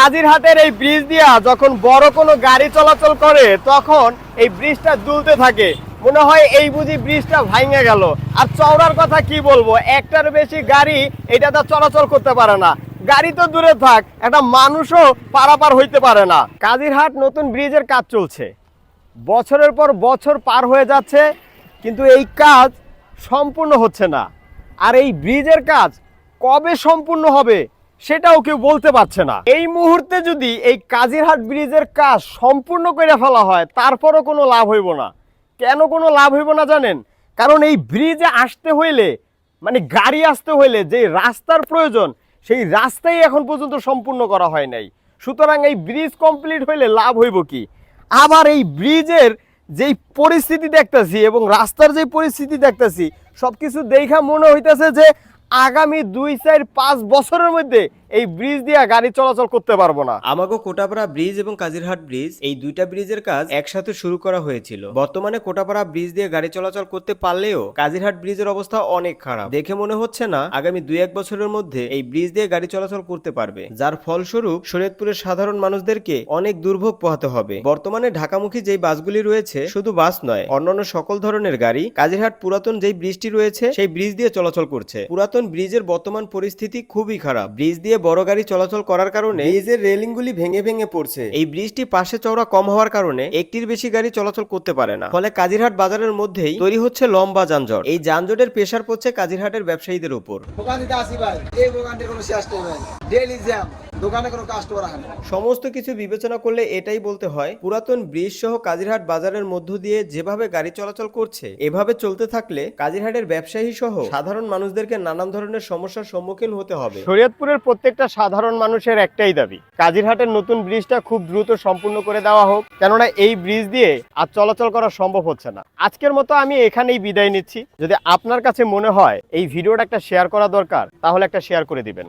কাজিরহাটের এই ব্রিজ দিয়া যখন বড় কোনো গাড়ি চলাচল করে, তখন এই ব্রিজটা দুলতে থাকে। মনে হয় এই বুঝি ব্রিজটা ভাঙে গেল। আর চওড়ার কথা কি বলব? একটার বেশি গাড়ি এটা তো চলাচল করতে পারে না। গাড়ি তো দূরে থাক, একটা মানুষও পারাপার হইতে পারে না। কাজিরহাট নতুন ব্রিজের কাজ চলছে। বছরের পর বছর পার হয়ে যাচ্ছে, কিন্তু এই কাজ সম্পূর্ণ হচ্ছে না। আর এই ব্রিজের কাজ কবে সম্পূর্ণ হবে? সেটাও কেউ বলতে পারছে না। এই মুহূর্তে যদি এই কাজিরহাট ব্রিজের কাজ সম্পূর্ণ করে ফেলা হয়, তারপরও কোনো লাভ হইব না। কেন কোনো লাভ হইব না জানেন? কারণ এই ব্রিজে আসতে হইলে মানে গাড়ি আসতে হইলে যে রাস্তার প্রয়োজন, সেই রাস্তাই এখন পর্যন্ত সম্পূর্ণ করা হয় নাই। সুতরাং এই ব্রিজ কমপ্লিট হইলে লাভ হইব কি? আবার এই ব্রিজের যেই পরিস্থিতি দেখতেছি এবং রাস্তার যে পরিস্থিতি দেখতেছি সব কিছু দেখা মনে হইতেছে যে আগামী দুই চার পাঁচ বছরের মধ্যে এই ব্রিজ দিয়ে গাড়ি চলাচল করতে পারব না। আমাগো কোটাপাড়া ব্রিজ এবং কাজিরহাট ব্রিজ এই দুইটা ব্রিজের কাজ একসাথে শুরু করা হয়েছিল। বর্তমানে কোটাপাড়া ব্রিজ দিয়ে গাড়ি চলাচল করতে পারলেও কাজিরহাট ব্রিজের অবস্থা অনেক খারাপ। দেখে মনে হচ্ছে না, আগামী দুই এক বছরের মধ্যে এই ব্রিজ দিয়ে গাড়ি চলাচল করতে পারবে। যার ফলস্বরূপ শরীয়তপুরের সাধারণ মানুষদেরকে অনেক দুর্ভোগ পোহাতে হবে। বর্তমানে ঢাকামুখী যেই বাসগুলি রয়েছে, শুধু বাস নয়, অন্যান্য সকল ধরনের গাড়ি, কাজিরহাট পুরাতন যেই ব্রিজটি রয়েছে, সেই ব্রিজ দিয়ে চলাচল করছে। পুরাতন ব্রিজের বর্তমান পরিস্থিতি খুবই খারাপ। ব্রিজ দিয়ে বড় গাড়ি চলাচল করার কারণে ব্রিজের রেলিংগুলি ভেঙে ভেঙে পড়ছে। এই ব্রিজটি পাশে চওড়া কম হওয়ার কারণে একটির বেশি গাড়ি চলাচল করতে পারে না। ফলে কাজিরহাট বাজারের মধ্যেই তৈরি হচ্ছে লম্বা যানজট। এই যানজটের প্রেশার পড়ছে কাজিরহাটের ব্যবসায়ীদের উপর। দোকান দিতে আসি ভাই। এই দোকানটি কোনো শেষ নেই ভাই। ডেলি জ্যাম দোকানে কোনো কাস্টমার আসে না। সমস্ত কিছু বিবেচনা করলে এটাই বলতে হয় পুরাতন ব্রিজ সহ কাজিরহাট বাজারের মধ্য দিয়ে যেভাবে গাড়ি চলাচল করছে এভাবে চলতে থাকলে কাজিরহাটের ব্যবসায়ী সহ সাধারণ মানুষদেরকে নানান ধরনের সমস্যার সম্মুখীন হতে হবে। শরীয়তপুরের প্রত্যেকটা সাধারণ মানুষের একটাই দাবি কাজিরহাটের নতুন ব্রিজটা খুব দ্রুত সম্পূর্ণ করে দেওয়া হোক কেননা এই ব্রিজ দিয়ে আর চলাচল করা সম্ভব হচ্ছে না। আজকের মতো আমি এখানেই বিদায় নিচ্ছি। যদি আপনার কাছে মনে হয় এই ভিডিওটা একটা শেয়ার করা দরকার তাহলে একটা শেয়ার করে দিবেন।